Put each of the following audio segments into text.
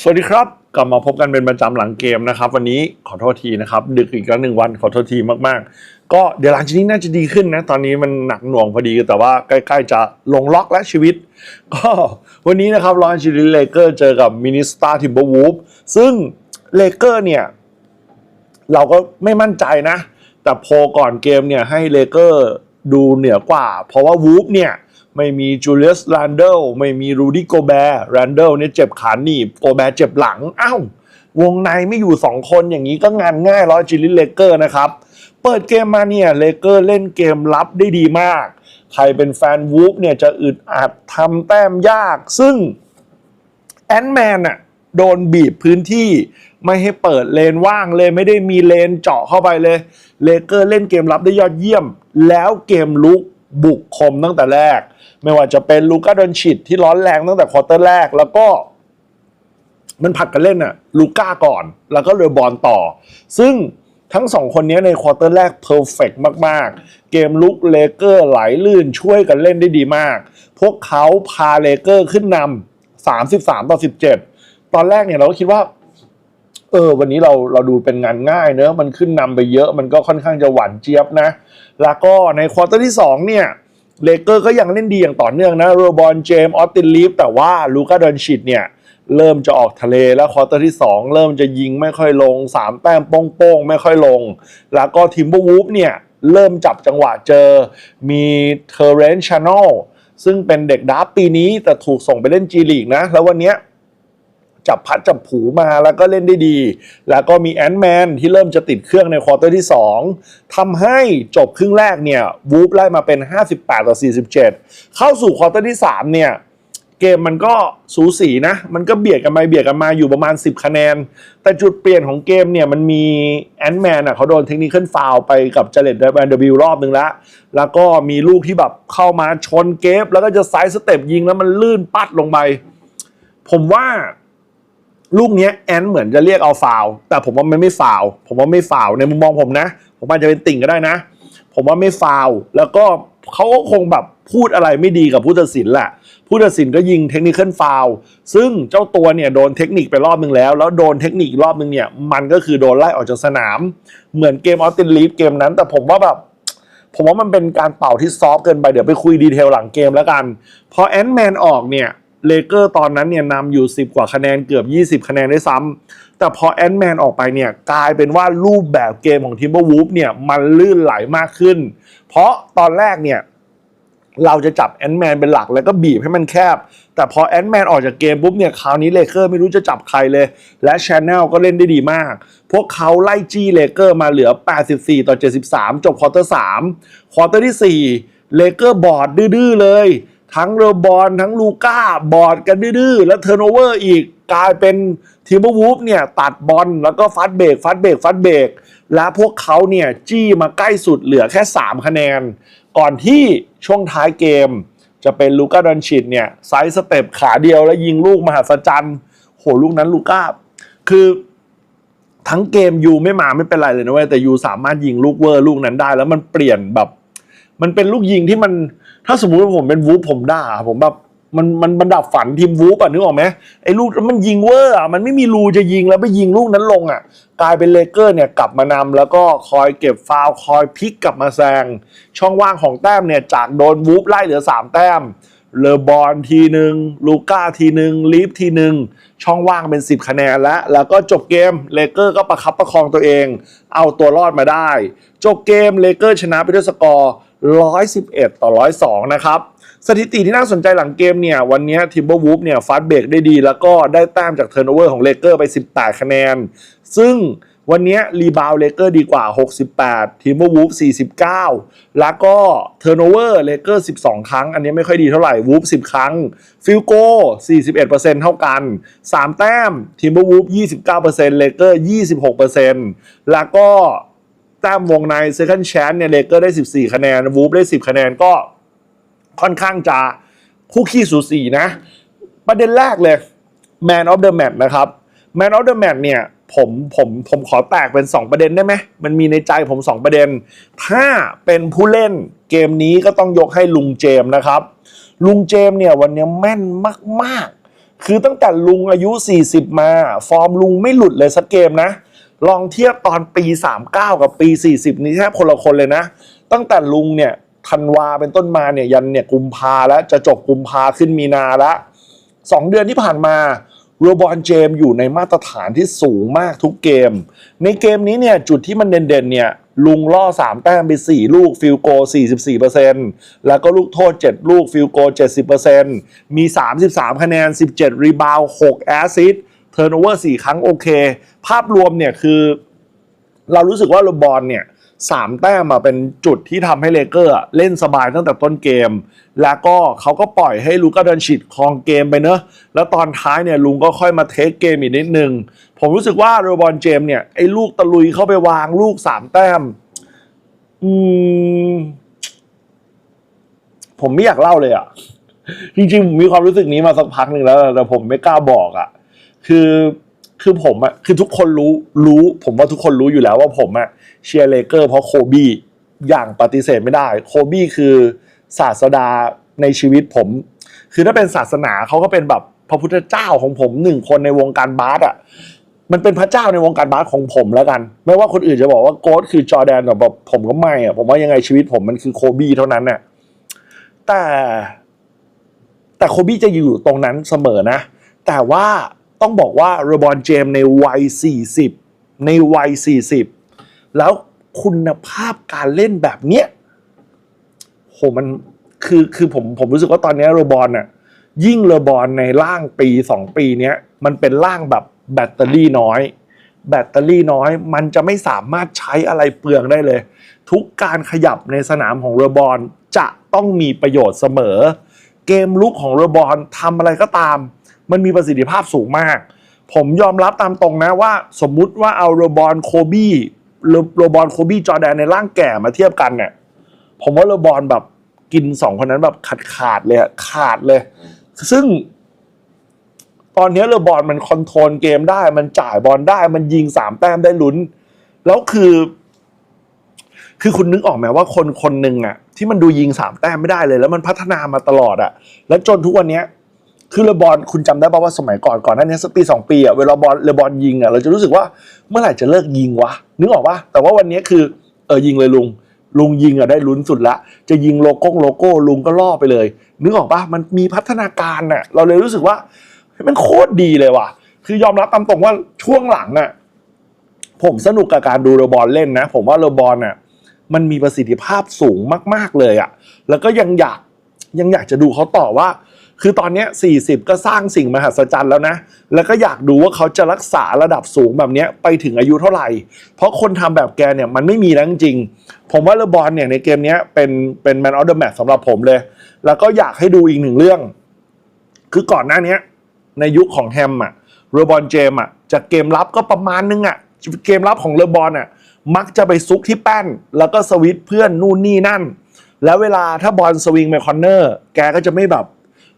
สวัสดีครับ กลับมาพบกันเป็นประจำหลังเกมนะครับ วันนี้ขอโทษทีนะครับ ดึกอีกแล้วหนึ่งวันขอโทษทีมากๆ ก็เดี๋ยวหลังจากนี้น่าจะดีขึ้นนะ ตอนนี้มันหนักหน่วงพอดีแต่ว่าใกล้ๆจะลงล็อกและชีวิต ก็วันนี้นะครับลอนชิลิเลเกอร์เจอกับมินิสตาทิมเบอร์วูฟซึ่งเลเกอร์เนี่ย เราก็ไม่มั่นใจนะ แต่โพก่อนเกมเนี่ยให้เลเกอร์ดูเหนือกว่า เพราะว่าวูฟเนี่ย ไม่มีจูเลียสแรนเดลไม่มีรูดี้โกแบร์แรนเดลเนี่ยเจ็บขาหนีบโกแบร์เจ็บหลังอ้าววงในไม่อยู่ 2 คนอย่างนี้ก็งานง่ายร้อยจิลิเลเกอร์นะครับ เปิดเกมมาเนี่ยเลเกอร์เล่นเกมรับได้ดีมาก ใครเป็นแฟนวูฟเนี่ยจะอึดอัดทำแต้มยาก ซึ่งแอนแมนอะโดนบีบพื้นที่ไม่ให้เปิดเลนว่างเลยไม่ได้มีเลนเจาะเข้าไปเลย เลเกอร์เล่นเกมรับได้ยอดเยี่ยม แล้วเกมลุก บุกคมตั้งแต่แรก ไม่ว่าจะเป็นลูก้าดอนชิดที่ร้อนแรงตั้งแต่ควอเตอร์แรก แล้วก็ มันผัดกันเล่นอะลูก้าก่อน แล้วก็เรือบอลต่อ ซึ่งทั้งสองคนนี้ในควอเตอร์แรกเพอร์เฟกมาก ๆ เกมลุกเลเกอร์ไหลลื่นช่วยกันเล่นได้ดีมาก พวกเขาพาเลเกอร์ขึ้นนำ33 ต่อ 17 ตอนแรกเนี่ยเราก็คิดว่า เออ วันนี้เราเราดูเป็นงานง่ายเนอะมันขึ้นนำไปเยอะมันก็ค่อนข้างจะหวานเจี๊ยบนะ แล้วก็ในควอเตอร์ที่ 2 เนี่ยเลเกอร์ก็ยังเล่นดีอย่างต่อเนื่องนะโรบอลเจมออสตินลีฟแต่ว่าลูกาดอนชิดเนี่ยเริ่มจะออกทะเลแล้วควอเตอร์ที่ 2 เริ่มจะยิงไม่ค่อยลง 3 แต้มโป้งๆ ไม่ค่อยลง แล้วก็ทิมเบอร์วูฟเนี่ย เริ่มจับจังหวะเจอ มีเทอร์เรนชานอลซึ่งเป็นเด็กดับปีนี้แต่ถูกส่งไปเล่นจีลีกนะ แล้ววันเนี้ย จับพัดจับผูมาแล้วก็เล่นได้ดี แล้วก็มีแอนด์แมนที่เริ่มจะติดเครื่องในควอเตอร์ที่ 2ทำให้จบครึ่งแรกเนี่ยวูฟไล่มาเป็น 58 ต่อ 47 เข้าสู่ควอเตอร์ที่ 3 เนี่ย เกมมันก็สูสีนะ มันก็เบียดกันไปเบียดกันมาอยู่ประมาณ 10 คะแนน แต่จุดเปลี่ยนของเกมเนี่ยมันมีแอนด์แมนอะเขาโดนเทคนิคขึ้นฟาวไปกับเจเลตแวนเดอร์บิลรอบนึงแล้ว แล้วก็มีลูกที่แบบเข้ามาชนเกฟแล้วก็จะไซส์สเต็ปยิงแล้วมันลื่นปัดลงไปผมว่า ลูกนี้แอนเหมือนจะเรียกเอาฟาวแต่ผมว่ามันไม่ฟาวผมว่าไม่ฟาวในมุมมองผมนะ ผมอาจจะเป็นติ่งก็ได้นะ ผมว่าไม่ฟาวแล้วก็เขาก็คงแบบพูดอะไรไม่ดีกับผู้ตัดสินแหละผู้ตัดสินก็ยิงเทคนิคฟาวซึ่งเจ้าตัวเนี่ยโดนเทคนิคไปรอบนึงแล้ว แล้วโดนเทคนิครอบนึงเนี่ย มันก็คือโดนไล่ออกจากสนาม เหมือนเกมออสตินลีฟเกมนั้น แต่ผมว่าแบบ ผมว่ามันเป็นการเป่าที่ซอฟเกินไปเดี๋ยวไปคุยดีเทลหลังเกมแล้วกัน พอแอนด์แมนออกเนี่ย เลเกอร์ตอนนั้นเนี่ยนำอยู่ 10 กว่าคะแนนเกือบ 20 คะแนนได้ซ้ำแต่พอแอนด์แมนออกไปเนี่ยกลายเป็นว่ารูปแบบเกมของทิมเบอร์วูฟเนี่ยมันลื่นไหลมากขึ้น เพราะตอนแรกเนี่ยเราจะจับแอนด์แมนเป็นหลักแล้วก็บีบให้มันแคบ แต่พอแอนด์แมนออกจากเกมปุ๊บเนี่ยคราวนี้เลเกอร์ไม่รู้จะจับใครเลย และชแนลก็เล่นได้ดีมาก พวกเขาไล่จี้เลเกอร์มาเหลือ 84 ต่อ 73 จบควอเตอร์3ควอเตอร์ที่ 4เลเกอร์บอร์ดดื้อเลย ทั้งเรอบอลทั้งลูก้าบอดกันดื้อแล้วเทอร์โนเวอร์อีกกลายเป็นทีมอร์วูฟเนี่ยตัดบอลแล้วก็ฟัดเบรกฟัดเบรกฟัดเบรกและพวกเขาเนี่ยจี้มาใกล้สุดเหลือแค่ 3 คะแนน ก่อนที่ช่วงท้ายเกม จะเป็นลูก้าดอนชิดเนี่ยไซส์สเต็ปขาเดียวแล้วยิงลูกมหัศจรรย์โหลูกนั้นลูก้าคือทั้งเกมยูไม่มาไม่เป็นไรเลยนะเว้ยแต่ยูสามารถยิงลูกเวอร์ลูกนั้นได้ แล้วมันเปลี่ยนแบบ มันเป็นลูกยิงที่มันถ้าสมมติว่าผมเป็นวูฟผมด่าผมแบบมันมันบรรดับฝันทีมวูฟอะนึกออกไหมไอ้ลูกมันยิงเวอร์อะมันไม่มีรูจะยิงแล้วไปยิงลูกนั้นลงอะ กลายเป็นเลเกอร์เนี่ยกลับมานำแล้วก็คอยเก็บฟาวคอยพลิกกลับมาแซงช่องว่างของแต้มเนี่ยจากโดนวูฟไล่เหลือ 3 แต้ม เลอบอลทีหนึ่งลูก้าทีหนึ่งลีฟทีหนึ่งช่องว่างเป็น 10 คะแนนแล้ว แล้วก็จบเกมเลเกอร์ก็ประคับประคองตัวเอง เอาตัวรอดมาได้ จบเกมเลเกอร์ชนะไปด้วยสกอร์ 111 ต่อ 102 นะครับ สถิติที่น่าสนใจหลังเกมเนี่ย วันนี้ทิมเบอร์วูฟเนี่ยฟาสเบรกได้ดี แล้วก็ได้แต้มจากเทอร์โนเวอร์ของเลเกอร์ไป 18 คะแนน ซึ่ง วันนี้รีบาวเลเกอร์ดีกว่า 68ทิมเบอร์วูฟ49 แล้วก็เทอร์โนเวอร์เลเกอร์12 ครั้ง อันนี้ไม่ค่อยดีเท่าไหร่วูฟ10 ครั้ง ฟิลโก41%เท่ากัน 3 แต้มทิมเบอร์วูฟ29%เลเกอร์26%แล้วก็แต้มวงใน Second Chance เนี่ยเลเกอร์ได้ 14 คะแนนวูฟได้ 10 คะแนนก็ค่อนข้างจะคู่ขี้สูสีนะ ประเด็นแรกเลย Man of the Match นะครับ Man of the Match เนี่ย ผมผมผมขอแตกเป็น 2 ประเด็นได้ไหมมันมีในใจผม 2 ประเด็น ถ้าเป็นผู้เล่นเกมนี้ก็ต้องยกให้ลุงเจมนะครับ ลุงเจมเนี่ยวันนี้แม่นมากๆ คือตั้งแต่ลุงอายุ 40 มา ฟอร์มลุงไม่หลุดเลยสักเกมนะ ลองเทียบตอนปี 39 กับปี 40 นี่แทบคนละคนเลยนะ ตั้งแต่ลุงเนี่ยธันวาเป็นต้นมาเนี่ยยันเนี่ยกุมภาแล้วจะจบกุมภาขึ้นมีนาละสองเดือนที่ผ่านมา โรบอนเจมอยู่ในมาตรฐานที่สูงมากทุกเกม ในเกมนี้เนี่ยจุดที่มันเด่นๆเนี่ยลุงล่อ 3 แต้มไป 4 ลูกฟิลโก 44%แล้วก็ลูกโทษ 7 ลูกฟิลโก 70%มี 33 คะแนน 17 รีบาว 6 แอสซิสเทิร์นโอเวอร์ 4 ครั้งโอเค ภาพรวมเนี่ยคือ เรารู้สึกว่าโรบอลเนี่ย สามแต้มมาเป็นจุดที่ทำให้เลเกอร์เล่นสบายตั้งแต่ต้นเกม แล้วก็เขาก็ปล่อยให้ลูก้าเดนชิดครองเกมไปเนอะแล้วตอนท้ายเนี่ยลุงก็ค่อยมาเทคเกมอีกนิดนึง ผมรู้สึกว่าโรบอลเจมเนี่ยไอ้ลูกตะลุยเข้าไปวางลูกสามแต้ม อืม ผมไม่อยากเล่าเลยอะจริงๆผมมีความรู้สึกนี้มาสักพักหนึ่งแล้ว แต่ผมไม่กล้าบอกอะคือ คือผมอะคือทุกคนรู้รู้ ผมว่าทุกคนรู้อยู่แล้วว่าผมอะเชียร์เลเกอร์เพราะโคบี้อย่างปฏิเสธไม่ได้ โคบี้คือศาสดาในชีวิตผม คือถ้าเป็นศาสนาเขาก็เป็นแบบพระพุทธเจ้าของผมหนึ่งคนในวงการบาสอะมันเป็นพระเจ้าในวงการบาสของผมแล้วกัน ไม่ว่าคนอื่นจะบอกว่าโกดคือจอแดนแต่แบบผมก็ไม่อะผมว่ายังไงชีวิตผมมันคือโคบี้เท่านั้นน่ะแต่ แต่โคบี้จะอยู่ตรงนั้นเสมอนะ แต่ว่า ต้องบอกว่าเรบอนเจมในวัย 40 ในวัย 40 แล้วคุณภาพการเล่นแบบเนี้ยโหมันคือคือผมผมรู้สึกว่าตอนนี้เรบอนน่ะยิ่งเรบอนในร่างปี 2 ปีเนี้ยมันเป็นร่างแบบแบตเตอรี่น้อย แบตเตอรี่น้อย มันจะไม่สามารถใช้อะไรเปลืองได้เลย ทุกการขยับในสนามของเรบอนจะต้องมีประโยชน์เสมอ เกมลุกของเรบอนทำอะไรก็ตาม มันมีประสิทธิภาพสูงมาก ผมยอมรับตามตรงนะว่า สมมุติว่าเอาเรบอนโคบี้เรบอนโคบี้จอแดนในร่างแก่มาเทียบกันเนี่ยผมว่าเรบอนแบบกินสองคนนั้นแบบขาดขาดเลยขาดเลย ซึ่ง ตอนนี้เรบอนมันคอนโทรลเกมได้ มันจ่ายบอลได้ มันยิงสามแต้มได้ลุ้น แล้วคือ คือคุณนึกออกไหมว่าคนคนหนึ่งอะที่มันดูยิงสามแต้มไม่ได้เลย แล้วมันพัฒนามาตลอดอะแล้วจนทุกวันเนี้ย คือเลบอนคุณจำได้ป่าว่าสมัยก่อนก่อนหน้านี้สักปีสองปีอะเวลาบอลเลบอนยิงอะเราจะรู้สึกว่าเมื่อไหร่จะเลิกยิงวะนึกออกปะแต่ว่าวันนี้คือเออยิงเลยลุงลุงยิงอะได้ลุ้นสุดละ จะยิงโลโก้โลโก้ลุงก็ล่อไปเลย นึกออกปะมันมีพัฒนาการอะเราเลยรู้สึกว่ามันโคตรดีเลยว่ะ คือยอมรับตามตรงว่าช่วงหลังอะผมสนุกกับการดูเรบอลเล่นนะ ผมว่าเรบอลอะมันมีประสิทธิภาพสูงมาก ๆเลยอะแล้วก็ยังอยากยังอยากจะดูเขาต่อว่า คือตอนนี้40 ก็สร้างสิ่งมหัศจรรย์แล้วนะ แล้วก็อยากดูว่าเขาจะรักษาระดับสูงแบบนี้ไปถึงอายุเท่าไหร่ เพราะคนทำแบบแกเนี่ยมันไม่มีแล้วจริง ผมว่าเลบอนเนี่ยในเกมนี้เป็นเป็นแมนออฟเดอะแมตสำหรับผมเลย แล้วก็อยากให้ดูอีกหนึ่งเรื่อง คือก่อนหน้านี้ในยุคของแฮมอะเรบอนเจมอะจากเกมรับก็ประมาณนึงอะเกมรับของเลบอนอะมักจะไปซุกที่แป้น แล้วก็สวิตช์เพื่อนนู่นนี่นั่น แล้วเวลาถ้าบอลสวิงไปคอนเนอร์แกก็จะไม่แบบ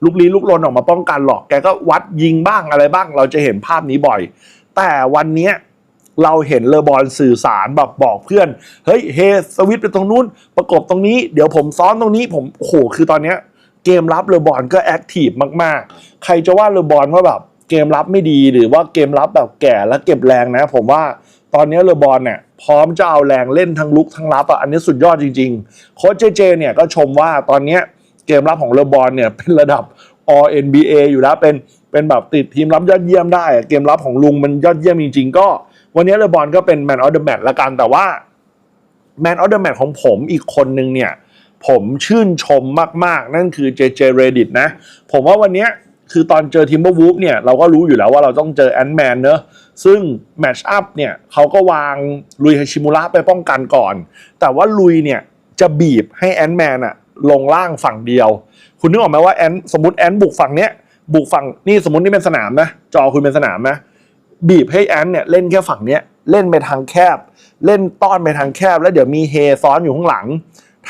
ลุกลี้ลุกลนออกมาป้องกันหรอก แกก็วัดยิงบ้างอะไรบ้าง เราจะเห็นภาพนี้บ่อย แต่วันนี้เราเห็นเลอบอลสื่อสารแบบบอกเพื่อน เฮ้ยเฮสวิตไปตรงนู้น ประกบตรงนี้ เดี๋ยวผมซ้อนตรงนี้ผมโหคือตอนเนี้ยเกมรับเลอบอลก็แอคทีฟมากๆ ใครจะว่าเลอบอลว่าแบบเกมรับไม่ดีหรือว่าเกมรับแบบแก่แล้วเก็บแรงนะ ผมว่าตอนนี้เลอบอลเนี่ยพร้อมจะเอาแรงเล่นทั้งลุกทั้งรับอะอันนี้สุดยอดจริงๆ โค้ชเจเจเนี่ยก็ชมว่าตอนเนี้ เกมรับของเลอบอลเนี่ยเป็นระดับ All NBA อยู่แล้วเป็นเป็นแบบติดทีมรับยอดเยี่ยมได้ เกมรับของลุงมันยอดเยี่ยมจริง ๆ ก็ วันนี้เลอบอลก็เป็นแมนออฟเดอะแมตละกันแต่ว่าแมนออฟเดอะแมตของผมอีกคนนึงเนี่ยผมชื่นชมมากๆ นั่นคือเจเจเรดิตนะ ผมว่าวันนี้คือตอนเจอทีมเบอร์วูฟเนี่ยเราก็รู้อยู่แล้วว่าเราต้องเจอแอนด์แมนเนอะซึ่งแมช์อัพเนี่ยเขาก็วางลุยฮาชิมุระไปป้องกันก่อน แต่ว่าลุยเนี่ยจะบีบให้แอนด์แมนอะ ลงล่างฝั่งเดียว คุณนึกออกไหมว่าแอนสมมติแอนบุกฝั่งเนี้ยบุกฝั่งนี่สมมตินี่เป็นสนามนะจอคุณเป็นสนามนะบีบให้แอนเนี่ยเล่นแค่ฝั่งเนี้ยเล่นไปทางแคบ เล่นต้อนไปทางแคบ แล้วเดี๋ยวมีเฮซ้อนอยู่ข้างหลัง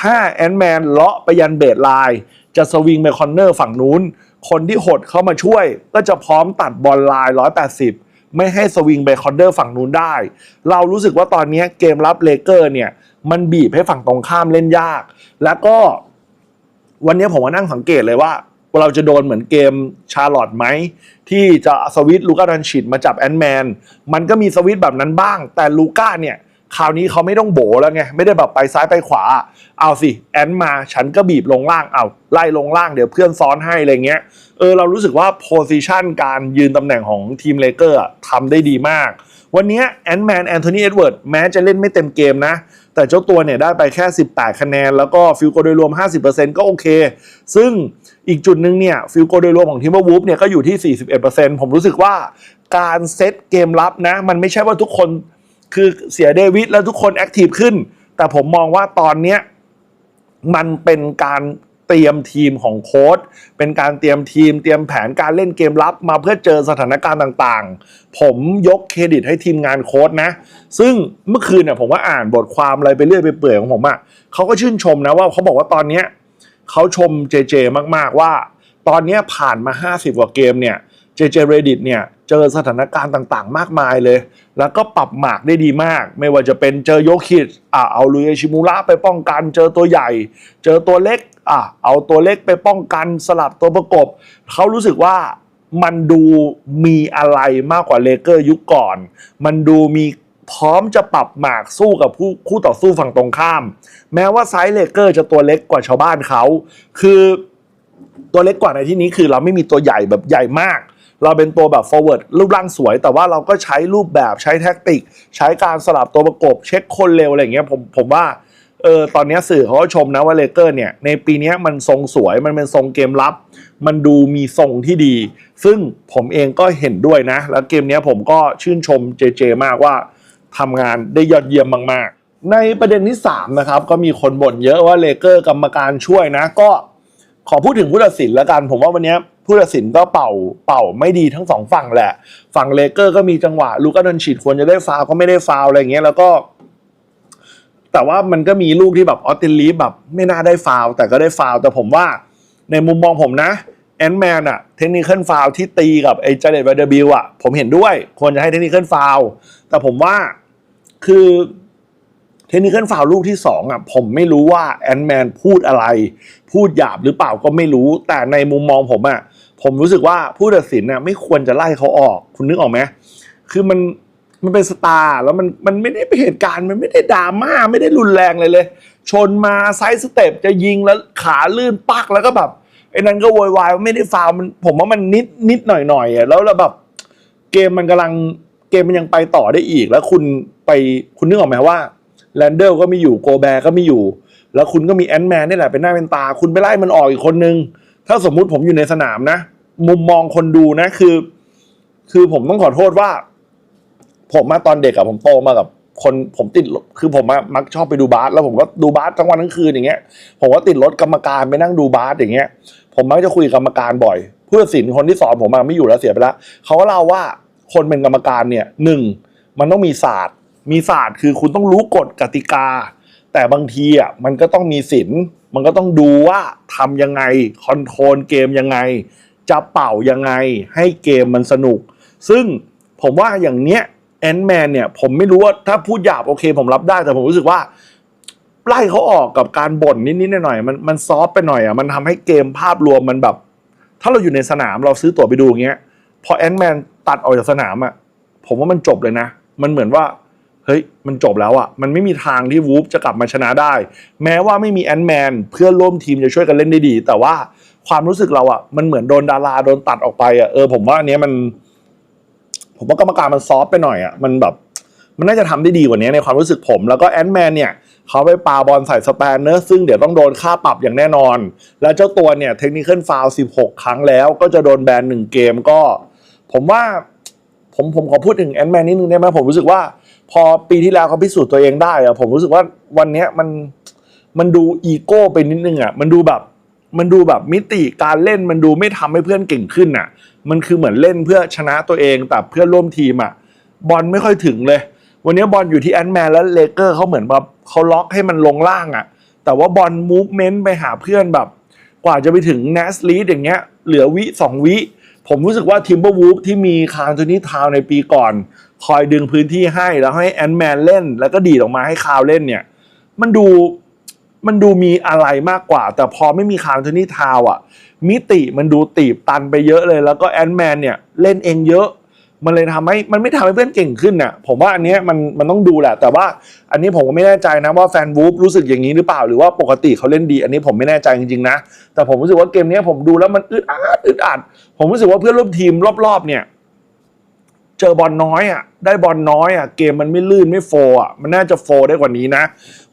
ถ้าแอนแมนเลาะไปยันเบสไลน์จะสวิงไปคอนเนอร์ฝั่งนู้น คนที่หดเข้ามาช่วย ก็จะพร้อมตัดบอลไลน์180ไม่ให้สวิงไปคอนเนอร์ฝั่งนู้นได้ เรารู้สึกว่าตอนนี้เกมรับเลเกอร์เนี่ย มันบีบให้ฝั่งตรงข้ามเล่นยาก แล้วก็ วันนี้ผมมานั่งสังเกตเลยว่า เราจะโดนเหมือนเกมชาร์ลอตไหม ที่จะสวิตช์ลูก้าดันชิดมาจับแอนด์แมน มันก็มีสวิตช์แบบนั้นบ้าง แต่ลูก้าเนี่ย คราวนี้เขาไม่ต้องโบแล้วไง ไม่ได้แบบไปซ้ายไปขวา เอาสิ แอนมาฉันก็บีบลงล่างเอาไล่ลงล่างเดี๋ยวเพื่อนซ้อนให้อะไรเงี้ยเออเรารู้สึกว่าโพซิชันการยืนตำแหน่งของทีมเลเกอร์ทำได้ดีมาก วันนี้แอนแมนแอนโทนีเอ็ดเวิร์ดแม้จะเล่นไม่เต็มเกมนะ แต่เจ้าตัวเนี่ยได้ไปแค่ 18 คะแนน แล้วก็ฟิลโกโดยรวม 50%ก็โอเค ซึ่งอีกจุดหนึ่งเนี่ยฟิลโกโดยรวมของทีมวูฟเนี่ยก็อยู่ที่ 41%ผมรู้สึกว่าการเซตเกมรับนะ มันไม่ใช่ว่าทุกคนคือเสียเดวิดแล้วทุกคนแอคทีฟขึ้น แต่ผมมองว่าตอนเนี้ยมันเป็นการ เตรียมทีมของโค้ดเป็นการเตรียมทีม เตรียมแผนการเล่นเกมรับมาเพื่อเจอสถานการณ์ต่างๆ ผมยกเครดิตให้ทีมงานโค้ดนะ ซึ่งเมื่อคืนเนี่ยผมว่าอ่านบทความอะไรไปเรื่อยไปเปื่อยของผมอะ่ะเขาก็ชื่นชมนะว่าเขาบอกว่าตอนเนี้ยเขาชมเจเจมากๆว่า ตอนนี้ผ่านมา 50 กว่าเกมเนี่ยเจเจเรดิตเนี่ยเจอสถานการณ์ต่างๆ มากมายเลย แล้วก็ปรับหมากได้ดีมาก ไม่ว่าจะเป็นเจอโยคิดอะเอาลุยชิมูระไปป้องกัน เจอตัวใหญ่ เจอตัวเล็กอะเอาตัวเล็กไปป้องกันสลับตัวประกบ เขารู้สึกว่ามันดูมีอะไรมากกว่าเลเกอร์ยุคก่อน มันดูมีพร้อมจะปรับหมากสู้กับผู้คู่ต่อสู้ฝั่งตรงข้าม แม้ว่าไซส์เลเกอร์จะตัวเล็กกว่าชาวบ้านเขา คือ ตัวเล็กกว่าในที่นี้คือเราไม่มีตัวใหญ่แบบใหญ่มาก เราเป็นตัวแบบ forward รูปร่างสวย แต่ว่าเราก็ใช้รูปแบบใช้แท็กติก ใช้การสลับตัวประกบ เช็คคนเร็วอะไรอย่างเงี้ยผมผมว่าเออตอนนี้สื่อเขาก็ชมนะว่าเลเกอร์เนี่ยในปีนี้มันทรงสวยมันเป็นทรงเกมรับ มันดูมีทรงที่ดี ซึ่งผมเองก็เห็นด้วยนะ แล้วเกมนี้ผมก็ชื่นชมเจเจมากว่าทำงานได้ยอดเยี่ยมมาก ๆ ในประเด็นที่ 3 นะครับ ก็มีคนบ่นเยอะว่าเลเกอร์กรรมการช่วยนะ ก็ ขอพูดถึงผู้ตัดสินแล้วกัน ผมว่าวันนี้ผู้ตัดสินก็เป่าเป่าไม่ดีทั้งสองฝั่งแหละ ฝั่งเลเกอร์ก็มีจังหวะลูก้าดอนฉีดควรจะได้ฟาวก็ไม่ได้ฟาวอะไรอย่างเงี้ยแล้วก็ แต่ว่ามันก็มีลูกที่แบบออสเตรลีแบบไม่น่าได้ฟาวแต่ก็ได้ฟาวแต่ผมว่าในมุมมองผมนะแอนแมนอะเทคนิคเคลฟาวที่ตีกับไอ้เจเดตวเดอร์บิลอะผมเห็นด้วย ควรจะให้เทคนิคเคลฟาวแต่ผมว่าคือ เทคนิคฟาวลูกที่สองอะผมไม่รู้ว่าแอนแมนพูดอะไร พูดหยาบหรือเปล่าก็ไม่รู้ แต่ในมุมมองผมอะผมรู้สึกว่าผู้ตัดสินอะไม่ควรจะไล่เขาออก คุณนึกออกไหมคือมันมันเป็นสตาร์แล้วมันมันไม่ได้เป็นเหตุการณ์มันไม่ได้ดราม่าไม่ได้รุนแรงเลยเลย ชนมาไซส์สเต็ปจะยิงแล้วขาลื่นปักแล้วก็แบบไอ้นั่นก็โวยวายว่าไม่ได้ฟาวมันผมว่ามันนิดนิดหน่อยหน่อยอะแล้วแล้วแบบเกมมันกำลังเกมมันยังไปต่อได้อีกแล้วคุณไปคุณนึกออกไหมว่า แลนเดลก็ม่อยู่โกแบร์ก็ม่อยู่ แล้วคุณก็มีแอนด์แมนนี่แหละเป็นหน้าเป็นตา คุณไปไล่มันออกอีกคนนึง ถ้าสมมุติผมอยู่ในสนามนะ มุมมองคนดูนะคือ คือผมต้องขอโทษว่า ผมมาตอนเด็กอะผมโตมากับคนผมติดคือผมมักชอบไปดูบาสแล้วผมก็ดูบาสทั้งวันทั้งคืนอย่างเงี้ย ผมก็ติดรถกรรมการไปนั่งดูบาสอย่างเงี้ย ผมมักจะคุยกับกรรมการบ่อยผู้ตัดสินคนที่สอนผมมาไม่อยู่แล้วเสียไปแล้วเขาก็เล่าว่าคนเป็นกรรมการเนี่ยหนึ่งมันต้องมีศาสตร์ มีศาสตร์คือคุณต้องรู้กฎกติกา แต่บางทีอะมันก็ต้องมีศิลป์มันก็ต้องดูว่าทำยังไงคอนโทรลเกมยังไง จะเป่ายังไง ให้เกมมันสนุก ซึ่งผมว่าอย่างเนี้ยแอนแมนเนี่ย ผมไม่รู้ว่าถ้าพูดหยาบโอเค ผมรับได้แต่ผมรู้สึกว่าไล่เขาออกกับการบ่นนิดๆหน่อยๆมันมันซอฟไปหน่อยอะมันทำให้เกมภาพรวมมันแบบ ถ้าเราอยู่ในสนามเราซื้อตั๋วไปดูอย่างเงี้ย พอแอนแมนตัดออกจากสนามอะผมว่ามันจบเลยนะ มันเหมือนว่า เฮ้ย มันจบแล้วอะ่ะ มันไม่มีทางที่วูฟจะกลับมาชนะได้ แม้ว่าไม่มีแอนแมนเพื่อนร่วมทีมจะช่วยกันเล่นได้ดี แต่ว่าความรู้สึกเราอะ่ะ มันเหมือนโดนดาราโดนตัดออกไปอะ่ะ เออผมว่าอันเนี้ยมัน ผมว่ากรรมการมันซอฟไปหน่อยอะ่ะ มันแบบ มันน่าจะทำได้ดีกว่านี้ในความรู้สึกผม แล้วก็แอนแมนเนี่ยเขาไปปาบอลใส่สแปนเนอร์ซึ่งเดี๋ยวต้องโดนค่าปรับอย่างแน่นอน แล้วเจ้าตัวเนี่ยเทคนิคเฟาว16 ครั้งแล้ว ก็จะโดนแบนหนึ่งเกมก็ ผมว่า ผมผมขอพูดถึงแอนแมนนิดนึงได้ไหมผมรู้สึกว่า พอปีที่แล้วเขาพิสูจน์ตัวเองได้อะผมรู้สึกว่าวันเนี้ยมันมันดูอีโก้ไปนิดนึงอะมันดูแบบ มันดูแบบมิติการเล่นมันดูไม่ทำให้เพื่อนเก่งขึ้นอะมันคือเหมือนเล่นเพื่อชนะตัวเองแต่เพื่อนร่วมทีมอะบอลไม่ค่อยถึงเลย วันนี้บอลอยู่ที่แอนแมนแล้วเลเกอร์เขาเหมือนแบบเขาล็อกให้มันลงล่างอะแต่ว่าบอลมูฟเมนต์ไปหาเพื่อนแบบ กว่าจะไปถึง n นสลีดอย่างเงี้ย เหลือวิสองวิผมรู้สึกว่าทิมเบอร์วูฟที่มีคาร์โทนี่ทาวในปีก่อน คอยดึงพื้นที่ให้แล้วให้แอนแมนเล่น แล้วก็ดีดออกมาให้คาวเล่นเนี่ย มันดูมันดูมีอะไรมากกว่า แต่พอไม่มีคาร์โทนี่ทาวอะ มิติมันดูตีบตันไปเยอะเลย แล้วก็แอนแมนเนี่ยเล่นเองเยอะ มันเลยทำให้มันไม่ทำให้เพื่อนเก่งขึ้นน่ะ ผมว่าอันเนี้ยมันมันต้องดูแหละ แต่ว่าอันนี้ผมก็ไม่แน่ใจนะว่าแฟนวูฟรู้สึกอย่างนี้หรือเปล่าหรือว่าปกติเขาเล่นดี อันนี้ผมไม่แน่ใจจริงๆนะแต่ผมรู้สึกว่าเกมนี้ผมดูแล้วมันอึดอัดอึดอัด ผมรู้สึกว่าเพื่อนร่วมทีมรอบๆเนี่ย เจอบอลน้อยอะได้บอลน้อยอะเกมมันไม่ลื่นไม่โฟอะมันน่าจะโฟได้กว่านี้นะ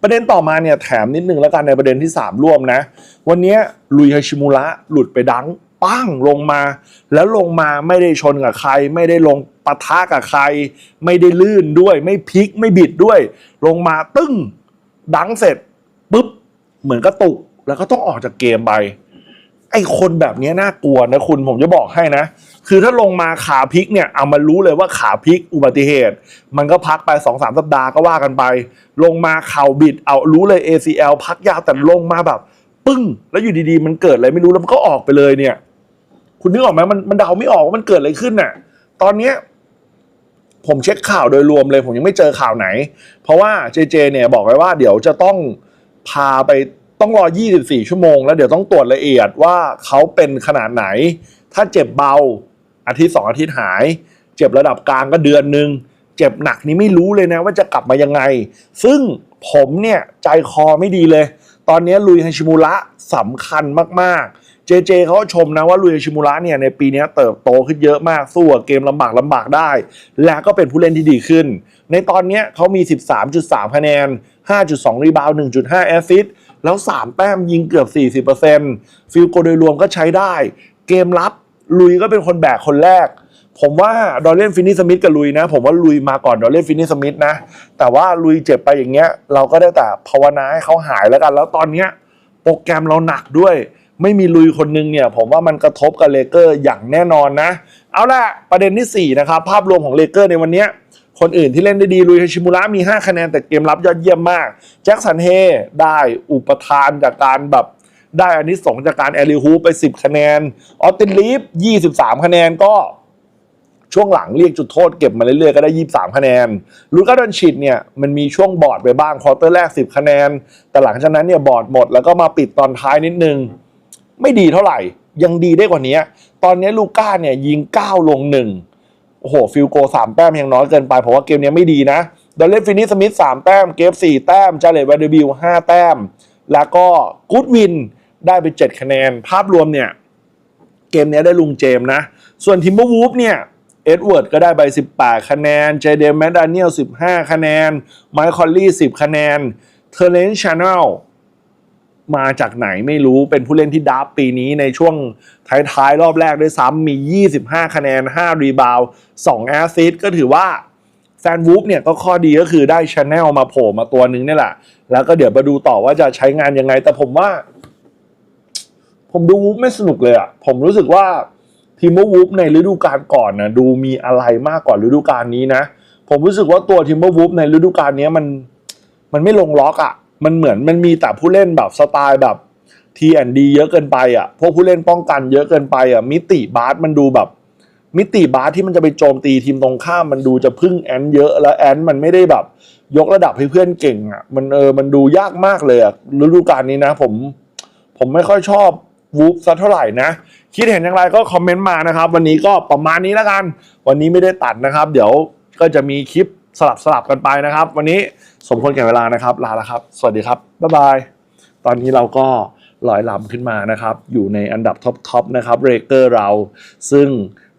ประเด็นต่อมาเนี่ยแถมนิดนึงแล้วกันในประเด็นที่ 3 ร่วมนะ วันนี้ลุยฮาชิมุระหลุดไปดังปั้งลงมา แล้วลงมาไม่ได้ชนกับใคร ไม่ได้ลงปะทะกับใคร ไม่ได้ลื่นด้วย ไม่พลิกไม่บิดด้วย ลงมาตึ้งดังเสร็จปุ๊บเหมือนกระตุกแล้วก็ต้องออกจากเกมไปไอคนแบบนี้น่ากลัวนะคุณผมจะบอกให้นะ คือถ้าลงมาขาพลิกเนี่ยเอามันรู้เลยว่าขาพลิกอุบัติเหตุ มันก็พักไป2อสสัปดาห์ก็ว่ากันไป ลงมาเข่าบิดเอารู้เลย ACL พักยาวแต่ลงมาแบบ ปึ้ง แล้วอยู่ดีๆ มันเกิดอะไรไม่รู้แล้วมันก็ออกไปเลยเนี่ย คุณนึกออกไหมมันมันเดาไม่ออกว่ามันเกิดอะไรขึ้นน่ะ ตอนเนี้ยผมเช็คข่าวโดยรวมเลย ผมยังไม่เจอข่าวไหน เพราะว่าเจเจเนี่ยบอกไว้ว่าเดี๋ยวจะต้องพาไปต้องรอ 24 ชั่วโมง แล้วเดี๋ยวต้องตรวจละเอียดว่าเขาเป็นขนาดไหน ถ้าเจ็บเบา อาทิตย์สองอาทิตย์หาย เจ็บระดับกลางก็เดือนหนึ่งเจ็บหนักนี่ไม่รู้เลยนะว่าจะกลับมายังไง ซึ่งผมเนี่ยใจคอไม่ดีเลย ตอนนี้ลุยฮาชิมุระสำคัญมากๆ เจเจเขาชมนะว่าลุยฮาชิมุระเนี่ยในปีนี้เติบโตขึ้นเยอะมาก สู้กับเกมลำบากลำบากได้ และก็เป็นผู้เล่นที่ดีขึ้น ในตอนนี้เขามี 13.3 คะแนน 5.2 รีบาว 1.5 แอสซิสแล้ว 3 แต้มยิงเกือบ 40%ฟิลโกโดยรวมก็ใช้ได้ เกมรับ ลุยก็เป็นคนแบกคนแรก ผมว่าดอลเลนฟินนี่สมิธกับลุยนะ ผมว่าลุยมาก่อนดอลเลนฟินนี่สมิธนะ แต่ว่าลุยเจ็บไปอย่างเงี้ย เราก็ได้แต่ภาวนาให้เขาหายแล้วกัน แล้วตอนเนี้ยโปรแกรมเราหนักด้วย ไม่มีลุยคนนึงเนี่ย ผมว่ามันกระทบกับเลเกอร์อย่างแน่นอนนะ เอาละประเด็นทีสี่4นะครับภาพรวมของเลเกอร์ในวันเนี้ยคนอื่นที่เล่นได้ดีลุยฮาชิมุระมี 5 คะแนนแต่เกมรับยอดเยี่ยมมาก แจ็คสันเฮได้อุปทานจากการแบบ ได้อันนี้ส่งจากการแอริฮูไป 10 คะแนน ออสตินลีฟ 23 คะแนนก็ช่วงหลังเรียกจุดโทษเก็บมาเรื่อยๆ ก็ได้ 23 คะแนน ลูก้าดอนชิดเนี่ยมันมีช่วงบอดไปบ้างควอเตอร์แรก 10 คะแนน แต่หลังจากนั้นเนี่ยบอดหมดแล้วก็มาปิดตอนท้ายนิดนึง ไม่ดีเท่าไหร่ ยังดีได้กว่านี้ ตอนนี้ลูก้าเนี่ยยิง 9 ลง 1 โอ้โห ฟิลโกสามแต้มยังน้อยเกินไปผมว่าเกมนี้ไม่ดีนะดอลเลนฟินิสมิธสามแต้ม เกฟสี่แต้มจาเลตวาเดบิลห้าแต้ม แล้วก็กูดวิน ได้ไป 7 คะแนน ภาพรวมเนี่ย เกมนี้ได้ลุงเจมนะ ส่วนทิมเบอร์วูฟเนี่ยเอ็ดเวิร์ดก็ได้ไป 18 คะแนน เจเดมแมดดานิเอล15 คะแนน ไมค์คอลลี่ 10 คะแนน เทเลนชาแนลมาจากไหนไม่รู้เป็นผู้เล่นที่ดับปีนี้ในช่วงท้ายๆ รอบแรกด้วยซ้ำมี 25 คะแนน 5 รีบาว2แอสซิสต์ก็ถือว่าแฟนวูฟเนี่ยก็ข้อดีก็คือได้ชาแนลมาโผล่มาตัวนึงนี่แหละ แล้วก็เดี๋ยวมาดูต่อว่าจะใช้งานยังไง แต่ผมว่า ผมดูวูฟไม่สนุกเลยอะผมรู้สึกว่าทีมวูฟในฤดูกาลก่อนนะดูมีอะไรมากกว่าฤดูกาลนี้นะ ผมรู้สึกว่าตัวทีมวูฟในฤดูกาลนี้มันมันไม่ลงล็อกอะ่ะมันเหมือนมันมีแต่ผู้เล่นแบบสไตล์แบบ T&D เยอะเกินไปอะ่ะ พวกผู้เล่นป้องกันเยอะเกินไปอะ มิติบาสมันดูแบบ มิติบาสที่มันจะไปโจมตีทีมตรงข้ามมันดูจะพึ่งแอนเยอะ แล้วแอนมันไม่ได้แบบ ยกระดับให้เพื่อนเก่งอะ่ะ มันเออ มันดูยากมากเลยอะ่ะฤดูกาลนี้นะ ผม ผมไม่ค่อยชอบ วูฟสักเท่าไหร่นะ คิดเห็นอย่างไรก็คอมเมนต์มานะครับ วันนี้ก็ประมาณนี้แล้วกัน วันนี้ไม่ได้ตัดนะครับ เดี๋ยวก็จะมีคลิปสลับสลับกันไปนะครับ วันนี้สมควรแก่เวลานะครับ ลาแล้วครับ สวัสดีครับ บ๊ายบาย ตอนนี้เราก็ลอยลำขึ้นมานะครับ อยู่ในอันดับท็อปทอปนะครับเรเกอร์เรา ซึ่ง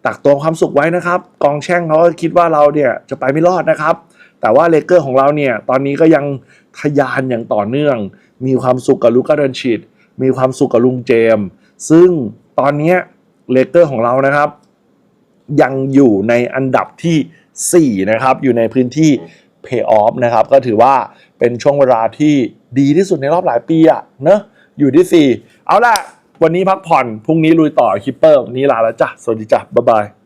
ตักตวงความสุขไว้นะครับ กองแช่งเขาก็คิดว่าเราเนี่ยจะไปไม่รอดนะครับ แต่ว่าเลเกอร์ของเราเนี่ยตอนนี้ก็ยังทะยานอย่างต่อเนื่อง มีความสุขกับลูก้าเดนชิด มีความสุขกับลุงเจมส์ซึ่งตอนนี้เลเกอร์ของเรานะครับ ยังอยู่ในอันดับทีสี่4 นะครับ อยู่ในพื้นที่ Pay Off นะครับ ก็ถือว่าเป็นช่วงเวลาที่ดีที่สุดในรอบหลายปีอะเนอะอยู่ที่ 4 เอาล่ะ วันนี้พักผ่อน พรุ่งนี้ลุยต่อคิปเปอร์ วันนี้ลาแล้วจ้ะ สวัสดีจ้ะ บ๊ายบาย